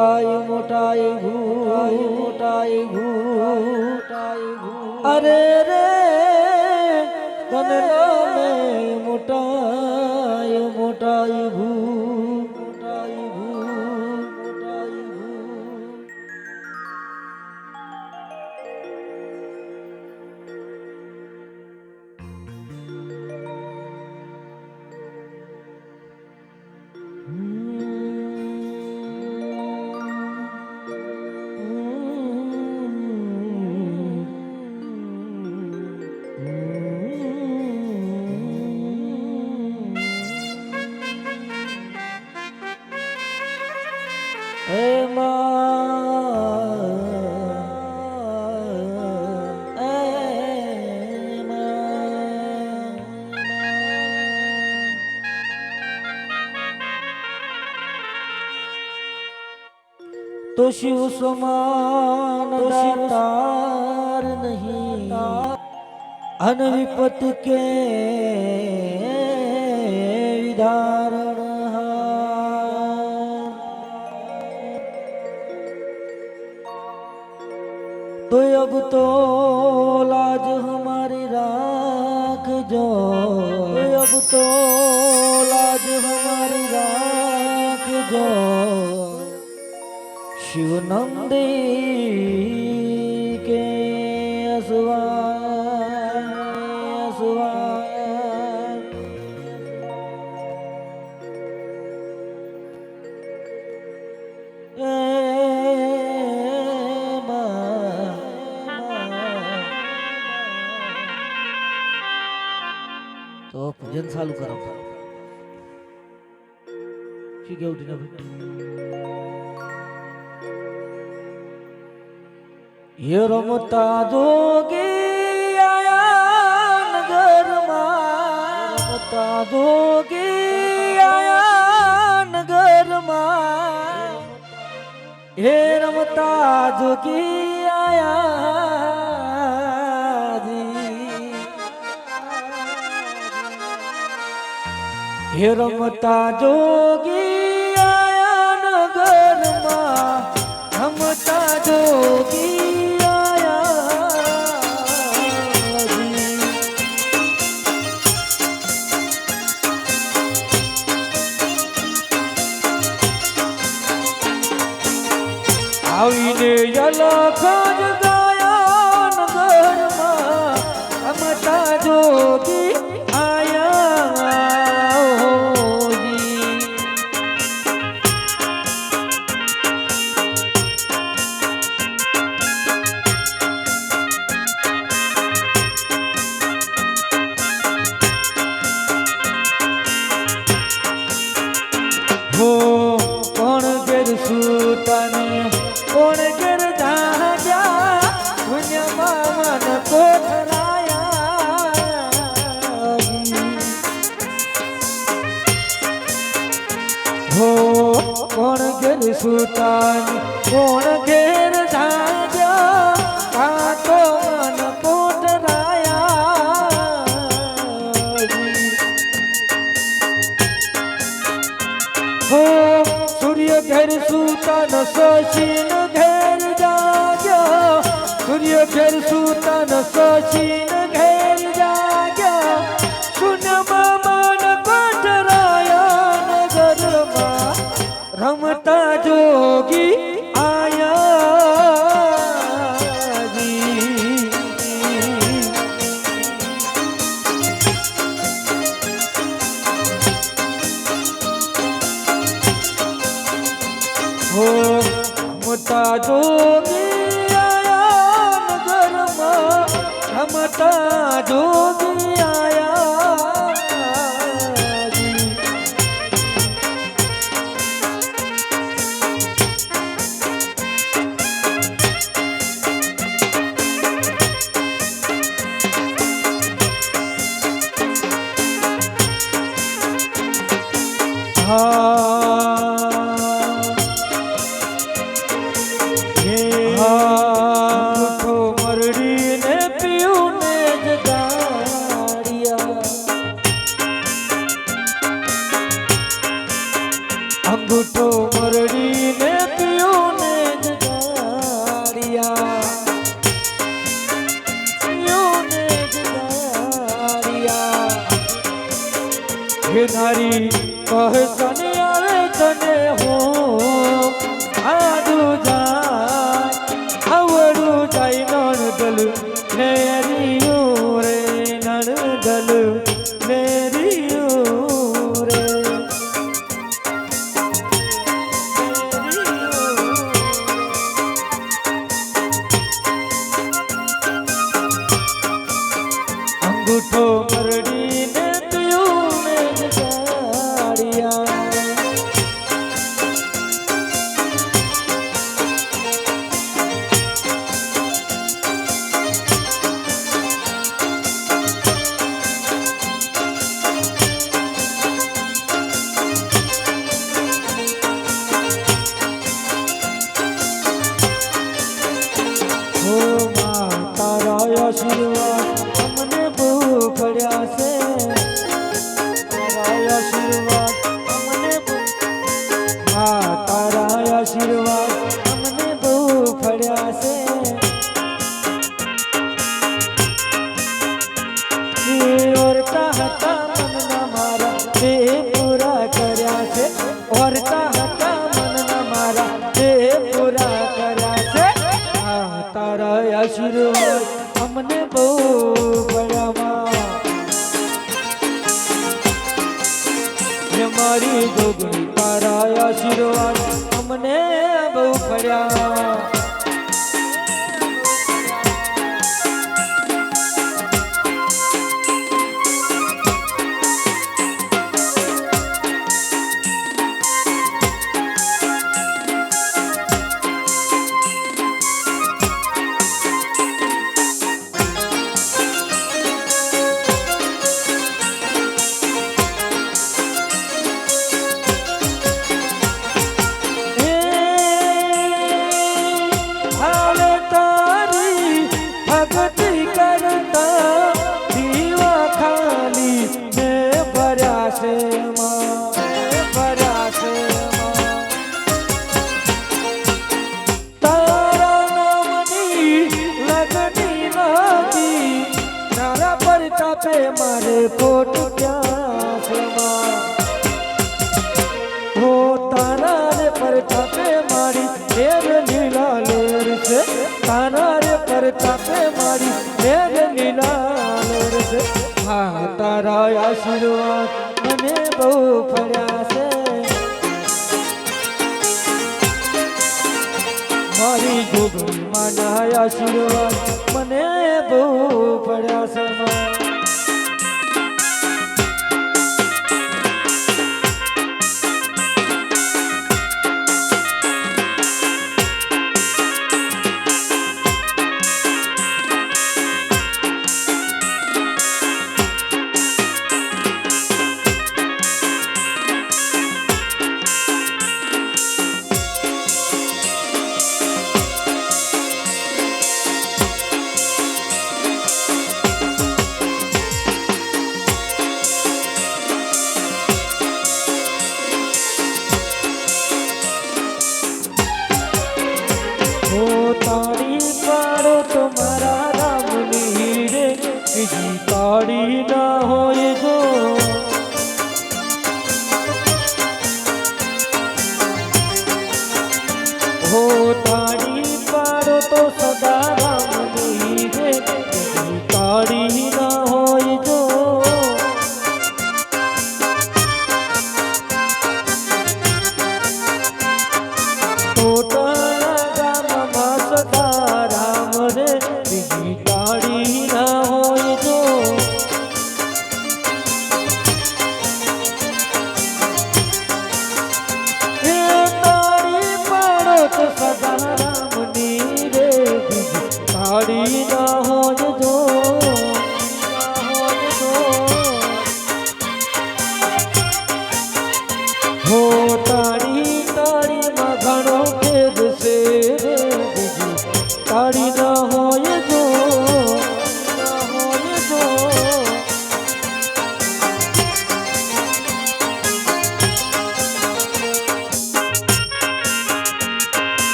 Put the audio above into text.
মোটাই মোটাই ঘু মোটাই ঘু আরে রে શિવ સમાન દાતાર નહીં. અન વિપત કે વિધારણ તો અબ તો લાજ હમારી રાખજો. અબ તો લાજ હમારી રાખજો. શિવનંદી કે અસવાય અસવાય તો ભજન ચાલુ કરો. શું કેવું ભાઈ એ રમતા જોગી આયા નગરમાં. રમતા જોગી આયા નગરમાં. હે રમતા જોગી આયા હે રમતા જોગી ઘેર સુતાને કોણ ઘેર જાગ્યા આ તો મન કોઠરાયા હો સૂર્ય ઘેર સૂતન સચિન ઘેર જાગ્યો સૂર્ય ઘેર સૂતન સચિન અંગૂઠો મરડીને પિયોને જ જાડિયા પિયોને જ જાડિયા હે નારી કહસન અમને બહુ હે મારી જોગણી તારા આશીર્વાદ અમને બહુ પડ્યા ભર્યા છે ભર્યા છે તાપે મારે ખોટ ક્યાં છે માં હો તારા રે પર તાપે મારી લેર લીલા લેર છે તારા રે પર મારી લેર લીલા લેર છે. હા, તારા આશીર્વાદ બહુ ફર્યા છે મારી જોગણી માના આશીર્વાદ મને બહુ પડ્યા છે